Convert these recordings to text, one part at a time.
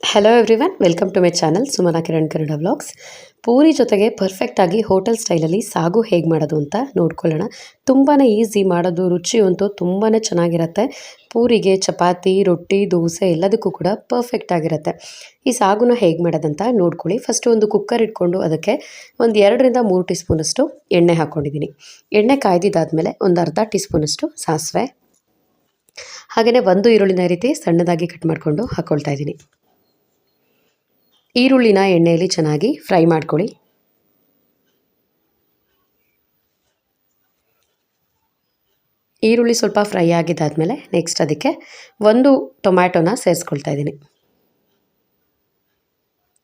Hello everyone welcome to my channel Sumana Kiran Kannada vlogs puri ಜೊತೆಗೆ ಪರ್ಫೆಕ್ಟಾಗಿ hotel ಸ್ಟೈಲಲ್ಲಿ ಸಾಗು ಹೇಗೆ ಮಾಡೋದು ಅಂತ ನೋಡ್ಕೊಳ್ಳೋಣ. ತುಂಬಾ ಈಸಿ ಮಾಡೋದು, ರುಚಿ ಅಂತೂ ತುಂಬಾ ಚೆನ್ನಾಗಿರುತ್ತೆ. ಪೂರಿಗೆ ಚಪಾತಿ, ರೊಟ್ಟಿ, ದೋಸೆ ಎಲ್ಲದಕ್ಕೂ ಕೂಡ ಪರ್ಫೆಕ್ಟ್ ಆಗಿರುತ್ತೆ. ಈ ಸಾಗುನ ಹೇಗೆ ಮಾಡೋದಂತ ನೋಡ್ಕೊಳ್ಳಿ. ಫಸ್ಟು ಒಂದು ಕುಕ್ಕರ್ ಇಟ್ಕೊಂಡು ಅದಕ್ಕೆ ಒಂದು ಎರಡರಿಂದ ಮೂರು ಟೀ ಸ್ಪೂನಷ್ಟು ಎಣ್ಣೆ ಹಾಕ್ಕೊಂಡಿದ್ದೀನಿ ಎಣ್ಣೆ ಕಾಯ್ದಿದ್ದಾದಮೇಲೆ ಒಂದು ಅರ್ಧ ಟೀ ಸ್ಪೂನಷ್ಟು ಸಾಸಿವೆ. ಹಾಗೆಯೇ ಒಂದು ಈರುಳ್ಳಿನ ರೀತಿ ಸಣ್ಣದಾಗಿ ಕಟ್ ಮಾಡಿಕೊಂಡು ಹಾಕ್ಕೊಳ್ತಾ ಇದ್ದೀನಿ. ಈರುಳ್ಳಿನ ಎಣ್ಣೆಯಲ್ಲಿ ಚೆನ್ನಾಗಿ ಫ್ರೈ ಮಾಡ್ಕೊಳ್ಳಿ. ಈರುಳ್ಳಿ ಸ್ವಲ್ಪ ಫ್ರೈ ಆಗಿದ್ದಾದಮೇಲೆ ನೆಕ್ಸ್ಟ್ ಅದಕ್ಕೆ ಒಂದು ಟೊಮ್ಯಾಟೊನ ಸೇರಿಸ್ಕೊಳ್ತಾ ಇದ್ದೀನಿ.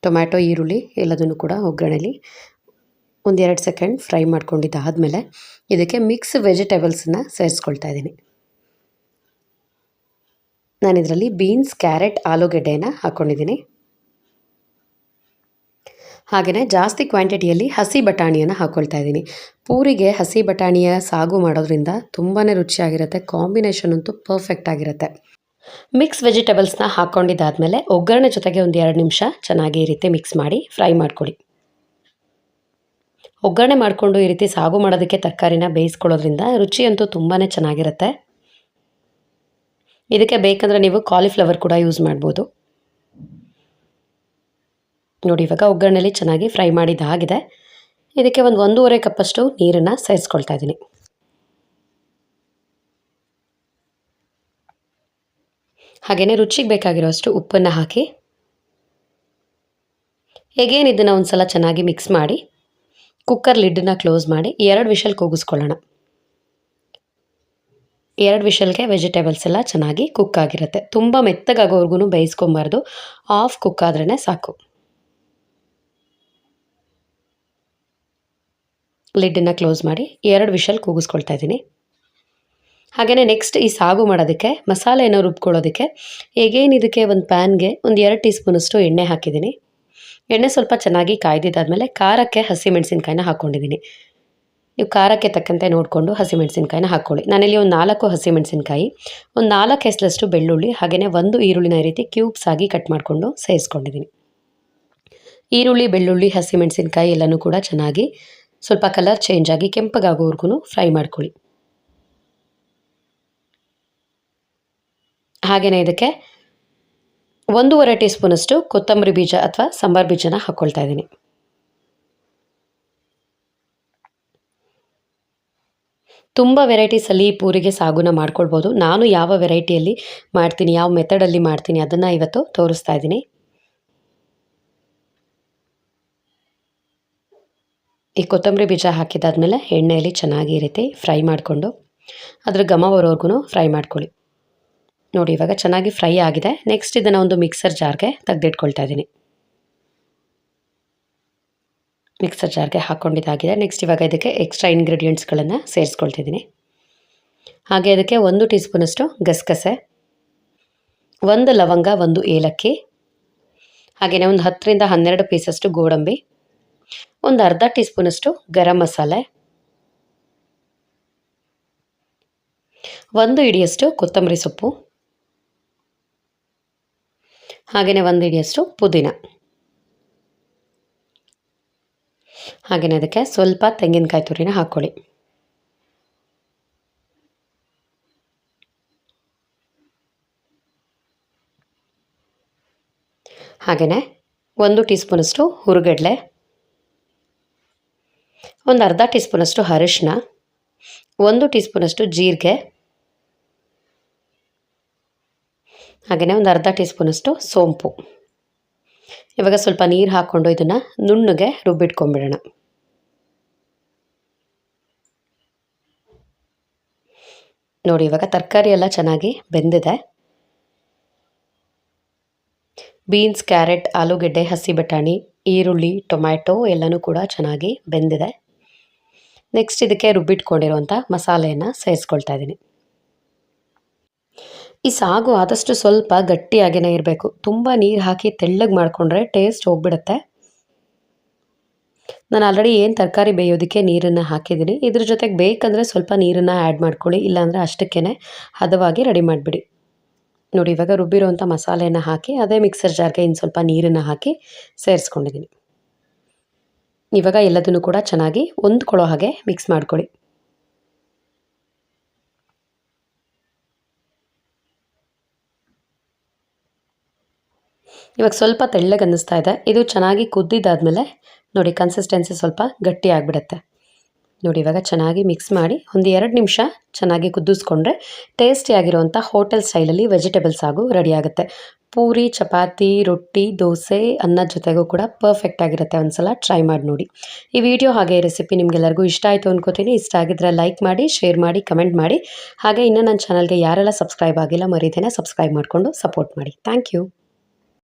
ಟೊಮ್ಯಾಟೊ, ಈರುಳ್ಳಿ ಎಲ್ಲದನ್ನು ಕೂಡ ಒಗ್ಗರಣೆಲಿ ಒಂದೆರಡು ಸೆಕೆಂಡ್ ಫ್ರೈ ಮಾಡ್ಕೊಂಡಿದ್ದಾದಮೇಲೆ ಇದಕ್ಕೆ ಮಿಕ್ಸ್ ವೆಜಿಟೇಬಲ್ಸನ್ನು ಸೇರಿಸ್ಕೊಳ್ತಾ ಇದ್ದೀನಿ. ನಾನಿದರಲ್ಲಿ ಬೀನ್ಸ್, ಕ್ಯಾರೆಟ್, ಆಲೂಗೆಡ್ಡೆನ ಹಾಕ್ಕೊಂಡಿದ್ದೀನಿ ಹಾಗೆಯೇ ಜಾಸ್ತಿ ಕ್ವಾಂಟಿಟಿಯಲ್ಲಿ ಹಸಿ ಬಟಾಣಿಯನ್ನು ಹಾಕ್ಕೊಳ್ತಾ ಇದ್ದೀನಿ. ಪೂರಿಗೆ ಹಸಿ ಬಟಾಣಿಯ ಸಾಗು ಮಾಡೋದ್ರಿಂದ ತುಂಬಾ ರುಚಿಯಾಗಿರುತ್ತೆ, ಕಾಂಬಿನೇಷನ್ ಅಂತೂ ಪರ್ಫೆಕ್ಟ್ ಆಗಿರುತ್ತೆ. ಮಿಕ್ಸ್ ವೆಜಿಟೇಬಲ್ಸ್ನ ಹಾಕ್ಕೊಂಡಿದ್ದಾದಮೇಲೆ ಒಗ್ಗರಣೆ ಜೊತೆಗೆ ಒಂದು ಎರಡು ನಿಮಿಷ ಚೆನ್ನಾಗಿ ಈ ರೀತಿ ಮಿಕ್ಸ್ ಮಾಡಿ ಫ್ರೈ ಮಾಡ್ಕೊಳ್ಳಿ. ಒಗ್ಗರಣೆ ಮಾಡಿಕೊಂಡು ಈ ರೀತಿ ಸಾಗು ಮಾಡೋದಕ್ಕೆ ತರಕಾರಿನ ಬೇಯಿಸ್ಕೊಳ್ಳೋದ್ರಿಂದ ರುಚಿಯಂತೂ ತುಂಬಾ ಚೆನ್ನಾಗಿರುತ್ತೆ. ಇದಕ್ಕೆ ಬೇಕಂದರೆ ನೀವು ಕಾಲಿಫ್ಲವರ್ ಕೂಡ ಯೂಸ್ ಮಾಡ್ಬೋದು. ನೋಡಿ, ಇವಾಗ ಒಗ್ಗರಣೆಯಲ್ಲಿ ಚೆನ್ನಾಗಿ ಫ್ರೈ ಮಾಡಿದ್ದಾಗಿದೆ ಇದಕ್ಕೆ ಒಂದು ಒಂದೂವರೆ ಕಪ್ಪಷ್ಟು ನೀರನ್ನು ಸೇರಿಸ್ಕೊಳ್ತಾ ಇದ್ದೀನಿ. ಹಾಗೆಯೇ ರುಚಿಗೆ ಬೇಕಾಗಿರೋಷ್ಟು ಉಪ್ಪನ್ನು ಹಾಕಿ. ಹೇಗೇನು ಇದನ್ನು ಒಂದು ಸಲ ಚೆನ್ನಾಗಿ ಮಿಕ್ಸ್ ಮಾಡಿ ಕುಕ್ಕರ್ ಲಿಡ್ಡನ್ನ ಕ್ಲೋಸ್ ಮಾಡಿ, ಎರಡು ವಿಷಲ್ ಕೂಗಿಸ್ಕೊಳ್ಳೋಣ. ಎರಡು ವಿಷಲ್ಗೆ ವೆಜಿಟೇಬಲ್ಸ್ ಎಲ್ಲ ಚೆನ್ನಾಗಿ ಕುಕ್ ಆಗಿರುತ್ತೆ. ತುಂಬ ಮೆತ್ತಗಾಗೋವರೆಗೂ ಬೇಯಿಸ್ಕೊಬಾರ್ದು. ಆಫ್ ಕುಕ್ ಆದ್ರೇ ಸಾಕು. ಲಿಡ್ಡನ್ನು ಕ್ಲೋಸ್ ಮಾಡಿ ಎರಡು ವಿಷಲ್ ಕೂಗಿಸ್ಕೊಳ್ತಾ ಇದ್ದೀನಿ. ಹಾಗೆಯೇ ನೆಕ್ಸ್ಟ್ ಈ ಸಾಗು ಮಾಡೋದಕ್ಕೆ, ಮಸಾಲೆ ಏನೋ ರುಬ್ಕೊಳ್ಳೋದಕ್ಕೆ, ಹೇಗೇನು ಇದಕ್ಕೆ ಒಂದು ಪ್ಯಾನ್ಗೆ ಒಂದು ಎರಡು ಟೀ ಸ್ಪೂನಷ್ಟು ಎಣ್ಣೆ ಹಾಕಿದ್ದೀನಿ. ಎಣ್ಣೆ ಸ್ವಲ್ಪ ಚೆನ್ನಾಗಿ ಕಾಯ್ದಿದ್ದಾದಮೇಲೆ ಖಾರಕ್ಕೆ ಹಸಿಮೆಣಸಿನ್ಕಾಯಿನ ಹಾಕ್ಕೊಂಡಿದ್ದೀನಿ. ನೀವು ಖಾರಕ್ಕೆ ತಕ್ಕಂತೆ ನೋಡಿಕೊಂಡು ಹಸಿಮೆಣಸಿನ್ಕಾಯಿನ ಹಾಕ್ಕೊಳ್ಳಿ. ನಾನಿಲ್ಲಿ ಒಂದು ನಾಲ್ಕು ಹಸಿಮೆಣಸಿನ್ಕಾಯಿ, ಒಂದು ನಾಲ್ಕು ಹೆಸಲಷ್ಟು ಬೆಳ್ಳುಳ್ಳಿ ಹಾಗೆಯೇ ಒಂದು ಈರುಳ್ಳಿನ ರೀತಿ ಕ್ಯೂಬ್ಸ್ ಆಗಿ ಕಟ್ ಮಾಡಿಕೊಂಡು ಸೇರಿಸ್ಕೊಂಡಿದ್ದೀನಿ. ಈರುಳ್ಳಿ, ಬೆಳ್ಳುಳ್ಳಿ, ಹಸಿಮೆಣಸಿನ್ಕಾಯಿ ಎಲ್ಲನೂ ಕೂಡ ಚೆನ್ನಾಗಿ ಸ್ವಲ್ಪ ಕಲರ್ ಚೇಂಜ್ ಆಗಿ ಕೆಂಪಗಾಗೋವರೆಗೂ ಫ್ರೈ ಮಾಡ್ಕೊಳ್ಳಿ. ಹಾಗೆಯೇ ಇದಕ್ಕೆ ಒಂದೂವರೆ ಟೀ ಸ್ಪೂನಷ್ಟು ಕೊತ್ತಂಬರಿ ಬೀಜ ಅಥವಾ ಸಾಂಬಾರು ಬೀಜನ ಹಾಕ್ಕೊಳ್ತಾ ಇದ್ದೀನಿ. ತುಂಬ ವೆರೈಟೀಸಲ್ಲಿ ಪೂರಿಗೆ ಸಾಗುನ ಮಾಡ್ಕೊಳ್ಬೋದು. ನಾನು ಯಾವ ವೆರೈಟಿಯಲ್ಲಿ ಮಾಡ್ತೀನಿ, ಯಾವ ಮೆಥಡಲ್ಲಿ ಮಾಡ್ತೀನಿ ಅದನ್ನು ಇವತ್ತು ತೋರಿಸ್ತಾ ಇದ್ದೀನಿ. ಈ ಕೊತ್ತಂಬರಿ ಬೀಜ ಹಾಕಿದಾದ್ಮೇಲೆ ಎಣ್ಣೆಯಲ್ಲಿ ಚೆನ್ನಾಗಿ ಈ ರೀತಿ ಫ್ರೈ ಮಾಡಿಕೊಂಡು ಅದರ ಘಮ ಬರೋವರೆಗೂ ಫ್ರೈ ಮಾಡ್ಕೊಳ್ಳಿ. ನೋಡಿ, ಇವಾಗ ಚೆನ್ನಾಗಿ ಫ್ರೈ ಆಗಿದೆ. ನೆಕ್ಸ್ಟ್ ಇದನ್ನು ಒಂದು ಮಿಕ್ಸರ್ ಜಾರ್ಗೆ ತೆಗೆದಿಟ್ಕೊಳ್ತಾ ಇದ್ದೀನಿ. ಮಿಕ್ಸರ್ ಜಾರ್ಗೆ ಹಾಕ್ಕೊಂಡಿದ್ದಾಗಿದೆ ನೆಕ್ಸ್ಟ್ ಇವಾಗ ಇದಕ್ಕೆ ಎಕ್ಸ್ಟ್ರಾ ಇಂಗ್ರೀಡಿಯೆಂಟ್ಸ್ಗಳನ್ನು ಸೇರಿಸ್ಕೊಳ್ತಿದ್ದೀನಿ ಹಾಗೆ ಅದಕ್ಕೆ ಒಂದು ಟೀ ಸ್ಪೂನಷ್ಟು ಗಸಗಸೆ, ಒಂದು ಲವಂಗ, ಒಂದು ಏಲಕ್ಕಿ ಹಾಗೆಯೇ ಒಂದು ಹತ್ತರಿಂದ ಹನ್ನೆರಡು ಪೀಸಷ್ಟು ಗೋಡಂಬಿ ಒಂದು ಅರ್ಧ ಟೀ ಸ್ಪೂನಷ್ಟು ಗರಂ ಮಸಾಲೆ. ಒಂದು ಇಡಿಯಷ್ಟು ಕೊತ್ತಂಬರಿ ಸೊಪ್ಪು. ಹಾಗೆಯೇ ಒಂದು ಇಡಿಯಷ್ಟು ಪುದೀನ. ಹಾಗೆಯೇ ಅದಕ್ಕೆ ಸ್ವಲ್ಪ ತೆಂಗಿನಕಾಯಿ ತುರಿನ ಹಾಕ್ಕೊಳ್ಳಿ. ಹಾಗೆಯೇ ಒಂದು ಟೀ ಸ್ಪೂನಷ್ಟು ಹುರುಗಡ್ಲೆ. ಒಂದು ಅರ್ಧ ಟೀ ಸ್ಪೂನಷ್ಟು ಅರಿಶಿನ ಒಂದು ಟೀ ಸ್ಪೂನಷ್ಟು ಜೀರಿಗೆ, ಹಾಗೆಯೇ ಒಂದು ಅರ್ಧ ಟೀ ಸ್ಪೂನಷ್ಟು ಸೋಂಪು. ಇವಾಗ ಸ್ವಲ್ಪ ನೀರು ಹಾಕ್ಕೊಂಡು ಇದನ್ನು ನುಣ್ಣಗೆ ರುಬ್ಬಿಟ್ಕೊಂಡ್ಬಿಡೋಣ. ನೋಡಿ, ಇವಾಗ ತರಕಾರಿ ಎಲ್ಲ ಚೆನ್ನಾಗಿ ಬೆಂದಿದೆ. ಬೀನ್ಸ್, ಕ್ಯಾರೆಟ್, ಆಲೂಗೆಡ್ಡೆ, ಹಸಿ ಬಟಾಣಿ, ಈರುಳ್ಳಿ, ಟೊಮ್ಯಾಟೊ ಎಲ್ಲನೂ ಕೂಡ ಚೆನ್ನಾಗಿ ಬೆಂದಿದೆ. ನೆಕ್ಸ್ಟ್ ಇದಕ್ಕೆ ರುಬ್ಬಿಟ್ಕೊಂಡಿರುವಂಥ ಮಸಾಲೆಯನ್ನು ಸೇರಿಸ್ಕೊಳ್ತಾ ಇದ್ದೀನಿ. ಈ ಸಾಗು ಆದಷ್ಟು ಸ್ವಲ್ಪ ಗಟ್ಟಿಯಾಗೇ ಇರಬೇಕು. ತುಂಬ ನೀರು ಹಾಕಿ ತೆಳ್ಳಗೆ ಮಾಡಿಕೊಂಡ್ರೆ ಟೇಸ್ಟ್ ಹೋಗ್ಬಿಡುತ್ತೆ. ನಾನು ಆಲ್ರೆಡಿ ಏನು ತರಕಾರಿ ಬೇಯೋದಕ್ಕೆ ನೀರನ್ನು ಹಾಕಿದ್ದೀನಿ. ಇದ್ರ ಜೊತೆಗೆ ಬೇಕಂದರೆ ಸ್ವಲ್ಪ ನೀರನ್ನು ಆ್ಯಡ್ ಮಾಡ್ಕೊಳ್ಳಿ, ಇಲ್ಲಾಂದರೆ ಅಷ್ಟಕ್ಕೇ ಹದವಾಗಿ ರೆಡಿ ಮಾಡಿಬಿಡಿ. ನೋಡಿ, ಇವಾಗ ರುಬ್ಬಿರೋಂಥ ಮಸಾಲೆಯನ್ನು ಹಾಕಿ, ಅದೇ ಮಿಕ್ಸರ್ ಜಾರ್ಗೆ ಇನ್ನು ಸ್ವಲ್ಪ ನೀರನ್ನು ಹಾಕಿ ಸೇರಿಸ್ಕೊಂಡಿದ್ದೀನಿ. ಇವಾಗ ಎಲ್ಲದನ್ನು ಕೂಡ ಚೆನ್ನಾಗಿ ಹೊಂದ್ಕೊಳ್ಳೋ ಹಾಗೆ ಮಿಕ್ಸ್ ಮಾಡ್ಕೊಳ್ಳಿ. ಇವಾಗ ಸ್ವಲ್ಪ ತೆಳ್ಳಗೆ ಅನ್ನಿಸ್ತಾ ಇದೆ. ಇದು ಚೆನ್ನಾಗಿ ಕುದ್ದಿದ್ದಾದಮೇಲೆ ನೋಡಿ ಕನ್ಸಿಸ್ಟೆನ್ಸಿ ಸ್ವಲ್ಪ ಗಟ್ಟಿ ಆಗಿಬಿಡುತ್ತೆ ನೋಡಿ, ಇವಾಗ ಚೆನ್ನಾಗಿ ಮಿಕ್ಸ್ ಮಾಡಿ ಒಂದು ಎರಡು ನಿಮಿಷ ಚೆನ್ನಾಗಿ ಕುದಿಸ್ಕೊಂಡ್ರೆ ಟೇಸ್ಟಿಯಾಗಿರುವಂಥ ಹೋಟೆಲ್ ಸ್ಟೈಲಲ್ಲಿ ವೆಜಿಟೇಬಲ್ಸ್ ಆಗು ರೆಡಿ ಆಗುತ್ತೆ. ಪೂರಿ, ಚಪಾತಿ, ರೊಟ್ಟಿ, ದೋಸೆ, ಅನ್ನ ಜೊತೆಗೂ ಕೂಡ ಪರ್ಫೆಕ್ಟ್ ಆಗಿರುತ್ತೆ. ಒಂದ್ಸಲ ಟ್ರೈ ಮಾಡಿ ನೋಡಿ. ಈ ವಿಡಿಯೋ ಹಾಗೆ ರೆಸಿಪಿ ನಿಮಗೆಲ್ಲರಿಗೂ ಇಷ್ಟ ಆಯಿತು ಅಂದ್ಕೋತೀನಿ ಇಷ್ಟ ಆಗಿದ್ರೆ ಲೈಕ್ ಮಾಡಿ ಶೇರ್ ಮಾಡಿ ಕಮೆಂಟ್ ಮಾಡಿ. ಹಾಗೆ ಇನ್ನೂ ನನ್ನ ಚಾನಲ್ಗೆ ಯಾರೆಲ್ಲ ಸಬ್ಸ್ಕ್ರೈಬ್ ಆಗಿಲ್ಲ ಮರೀದೇನೆ ಸಬ್ಸ್ಕ್ರೈಬ್ ಮಾಡಿಕೊಂಡು ಸಪೋರ್ಟ್ ಮಾಡಿ. Thank you